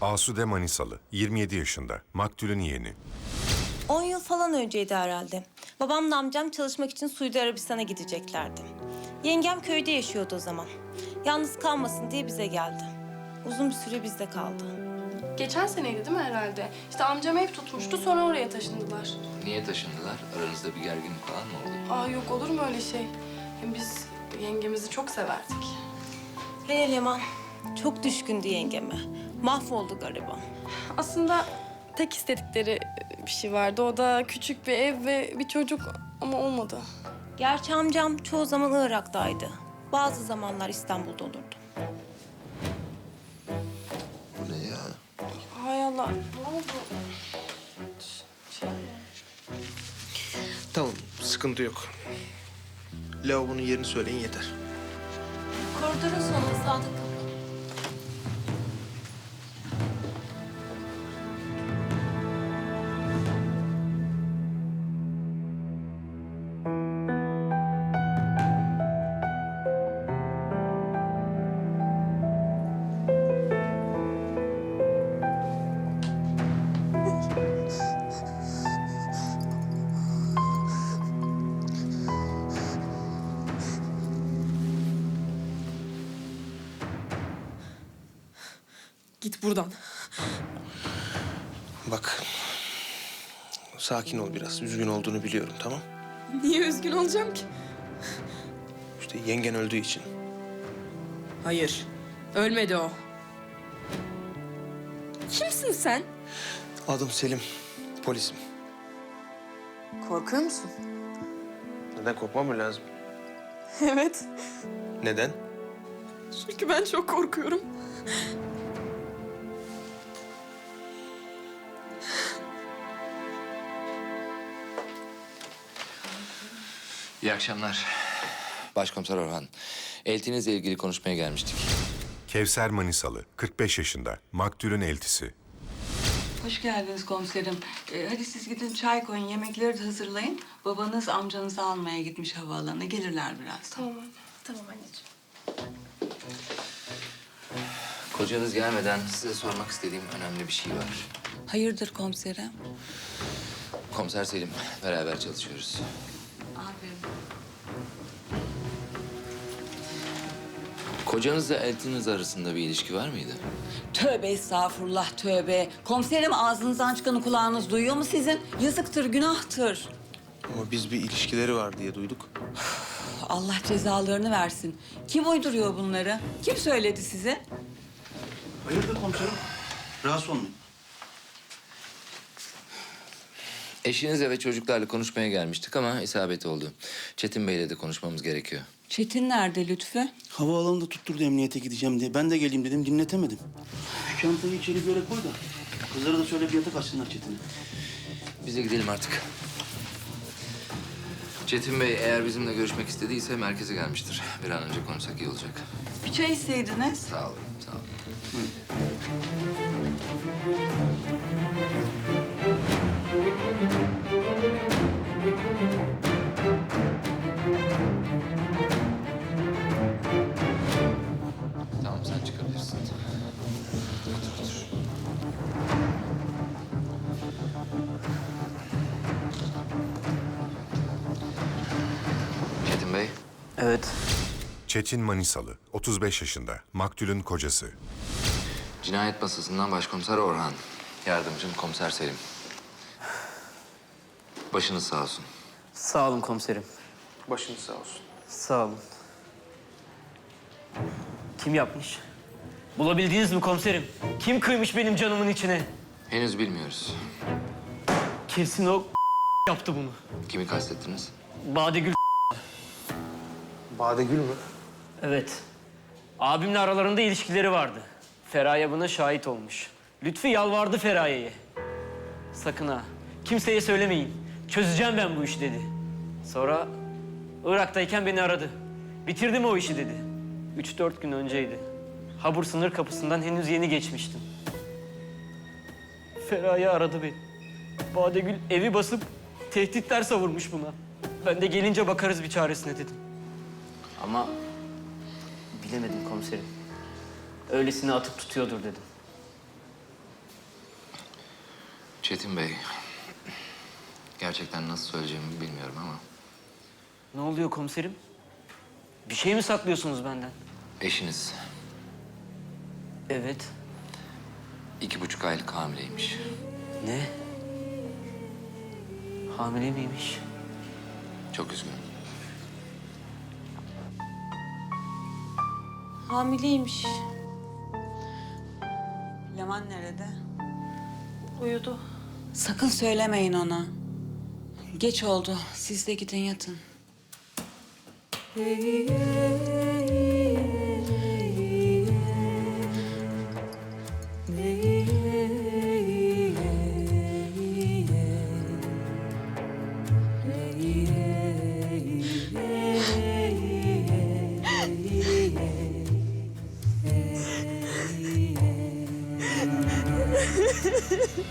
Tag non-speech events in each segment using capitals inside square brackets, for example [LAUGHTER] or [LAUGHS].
Asude Manisalı, 27 yaşında, maktulün yeğeni. 10 yıl falan önceydi herhalde. Babamla amcam çalışmak için Suudi Arabistan'a gideceklerdi. Yengem köyde yaşıyordu o zaman. Yalnız kalmasın diye bize geldi. Uzun bir süre bizde kaldı. Geçen seneydi değil mi herhalde? İşte amcam ev tutmuştu sonra oraya taşındılar. Niye taşındılar? Aranızda bir gerginlik falan mı oldu? Aa yok olur mu öyle şey? Hem biz yengemizi çok severdik. Hele Leman çok düşkündü yengeme. Mahvoldu gariban. Aslında tek istedikleri bir şey vardı. O da küçük bir ev ve bir çocuk ama olmadı. Gerçi amcam çoğu zaman Irak'taydı. Bazı zamanlar İstanbul'da olurdu. Bu ne ya? Hay Allah ne oldu? Şey... Tamam, sıkıntı yok. Lavabonun yerini söyleyin yeter. Koridorun sonunda Sadık. Git buradan. Bak, sakin ol biraz. Üzgün olduğunu biliyorum, tamam? Niye üzgün olacağım ki? İşte yengen öldüğü için. Hayır. Ölmedi o. Kimsin sen? Adım Selim, polisim. Korkuyor musun? Neden korkmam mı lazım? Evet. Neden? Çünkü ben çok korkuyorum. İyi akşamlar. Başkomiser Orhan. Eltinizle ilgili konuşmaya gelmiştik. Kevser Manisalı, 45 yaşında, maktulün eltisi. Hoş geldiniz komiserim. Ee, hadi siz gidin çay koyun, yemekleri de hazırlayın. Babanız amcanızı almaya gitmiş havaalanına. Gelirler biraz. Tamam anne. Tamam anneciğim. Kocanız gelmeden size sormak istediğim önemli bir şey var. Hayırdır komiserim? Komiser Selim, beraber çalışıyoruz. Kocanızla eltiniz arasında bir ilişki var mıydı? Tövbe estağfurullah tövbe. Komiserim ağzınızdan çıkanı kulağınız duyuyor mu sizin? Yazıktır, günahtır. Ama biz bir ilişkileri var diye duyduk. Allah cezalarını versin. Kim uyduruyor bunları? Kim söyledi size? Hayırdır komiserim? Rahatsız olmayın. Eşinizle ve çocuklarla konuşmaya gelmiştik ama isabet oldu. Çetin Bey'le de konuşmamız gerekiyor. Çetin nerede Lütfü? Havaalanında tutturdu emniyete gideceğim diye. Ben de geleyim dedim dinletemedim. Şu çantayı içeri bir yere koy da. Kızlara da söyle bir yatak açsınlar Çetin'e. Bize gidelim artık. Çetin Bey eğer bizimle görüşmek istediyse merkeze gelmiştir. Bir an önce konuşsak iyi olacak. Bir çay isteydiniz. Sağ olun, sağ olun. Tamam, Evet. Çetin Manisalı, 35 yaşında, maktulün kocası. cinayet masasından başkomiser Orhan. Yardımcım komiser Selim. Başınız sağ olsun. Sağ olun komiserim. Başınız sağ olsun. Sağ olun. Kim yapmış? Bulabildiniz mi komiserim? Kim kıymış benim canımın içine? Henüz bilmiyoruz. Kesin o [LAUGHS] yaptı bunu. Kimi kastettiniz? Badegül Badegül mü? Evet. Abimle aralarında ilişkileri vardı. Feraye buna şahit olmuş. Lütfü yalvardı Feraye'ye. Sakın ha. Kimseye söylemeyin. Çözeceğim ben bu işi dedi. Sonra Irak'tayken beni aradı. Bitirdim o işi dedi. Üç dört gün önceydi. Habur sınır kapısından henüz yeni geçmiştim. Feraye aradı beni. Badegül evi basıp tehditler savurmuş buna. Ben de gelince bakarız bir çaresine dedim. Ama bilemedim komiserim. Öylesine atıp tutuyordur dedim. Çetin Bey, gerçekten nasıl söyleyeceğimi bilmiyorum ama Ne oluyor komiserim? Bir şey mi saklıyorsunuz benden? eşiniz Evet. iki buçuk aylık hamileymiş. Ne? Hamile miymiş? Çok üzgünüm. Hamileymiş. Leman nerede? Uyudu. Sakın söylemeyin ona. Geç oldu. Siz de gidin yatın. Kesinlikle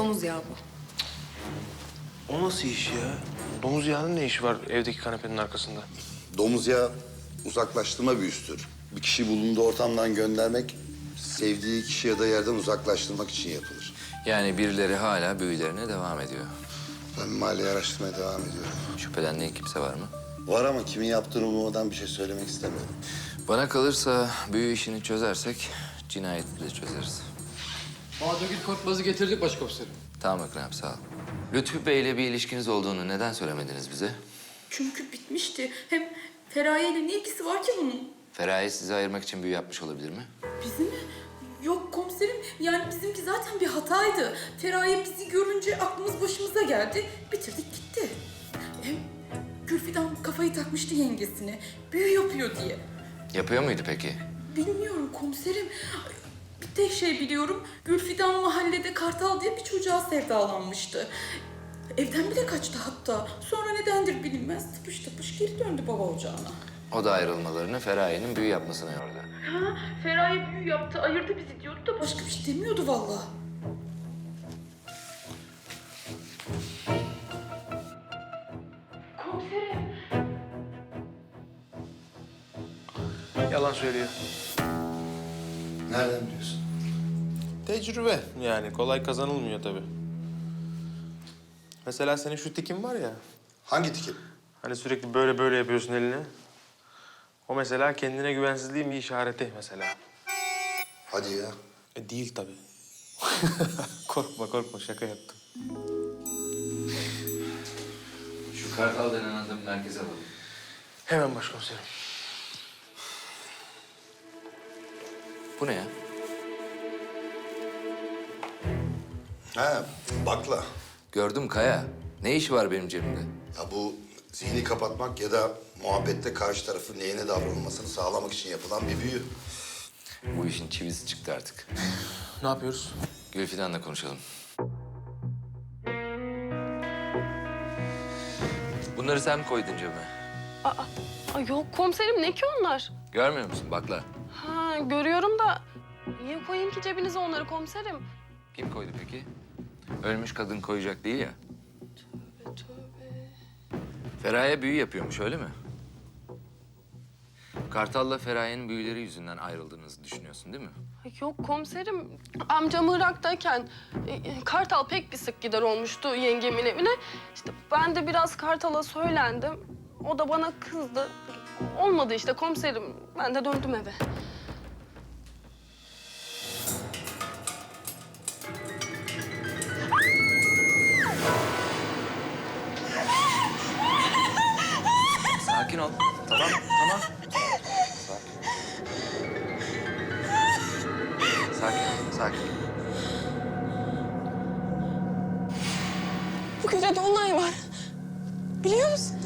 domuz yağı bu. O nasıl iş ya? Domuz yağının ne işi var evdeki kanepenin arkasında? Domuz yağı uzaklaştırma büyüsüdür. Bir kişi bulunduğu ortamdan göndermek, sevdiği kişi ya da yerden uzaklaştırmak için yapılır. Yani birileri hala büyülerine devam ediyor. Ben mahalleyi araştırmaya devam ediyorum. Şüphelendiğin kimse var mı? Var ama kimin yaptığını bulmadan bir şey söylemek istemiyorum. Bana kalırsa büyü işini çözersek cinayeti de çözeriz. Bağdagül Korkmaz'ı getirdik başkomiserim. Tamam Ekrem sağ ol. Lütfü Bey'le bir ilişkiniz olduğunu neden söylemediniz bize? Çünkü bitmişti. Hem Feraye ile ne ilgisi var ki bunun? Feraye sizi ayırmak için büyü yapmış olabilir mi? Bizim mi? Yok komiserim. Yani bizimki zaten bir hataydı. Feraye bizi görünce aklımız başımıza geldi. Bitirdik gitti. Hem Gülfidan kafayı takmıştı yengesine. Büyü yapıyor diye. Yapıyor muydu peki? Bilmiyorum komiserim. Bir tek şey biliyorum. Gülfidan mahallede Kartal diye bir çocuğa sevdalanmıştı. Evden bile kaçtı hatta. Sonra nedendir bilinmez tıpış tıpış geri döndü baba ocağına. O da ayrılmalarını Feraye'nin büyü yapmasına yordu. Ha, Feraye büyü yaptı, ayırdı bizi diyordu da başka bir şey demiyordu vallahi. Komiserim. Yalan söylüyor. Nereden biliyorsun? Tecrübe yani kolay kazanılmıyor tabii. Mesela senin şu tikin var ya. Hangi tikim? Hani sürekli böyle böyle yapıyorsun elini. O mesela kendine güvensizliğin bir işareti mesela. Hadi ya. E değil tabii. [LAUGHS] korkma korkma şaka yaptım. Şu Kartal denen adamı merkeze alalım. Hemen başkomiserim. Bu ne ya? Ha, bakla. Gördüm Kaya. Ne işi var benim cebimde? Ya bu zihni kapatmak ya da muhabbette karşı tarafın neyine davranılmasını sağlamak için yapılan bir büyü. Bu işin çivisi çıktı artık. Ne yapıyoruz? Gülfidan'la konuşalım. Bunları sen mi koydun cebime? Aa, aa, yok komiserim ne ki onlar? Görmüyor musun? Bakla. Görüyorum da niye koyayım ki cebinize onları komiserim? Kim koydu peki? Ölmüş kadın koyacak değil ya. Feraye büyü yapıyormuş öyle mi? Kartal'la Feraye'nin büyüleri yüzünden ayrıldığınızı düşünüyorsun değil mi? Yok komiserim amcam Irak'tayken e, e, Kartal pek bir sık gider olmuştu yengemin evine. İşte ben de biraz Kartal'a söylendim. O da bana kızdı. Olmadı işte komiserim. Ben de döndüm eve. Sakin. Bu gece dolunay var. Biliyor musun?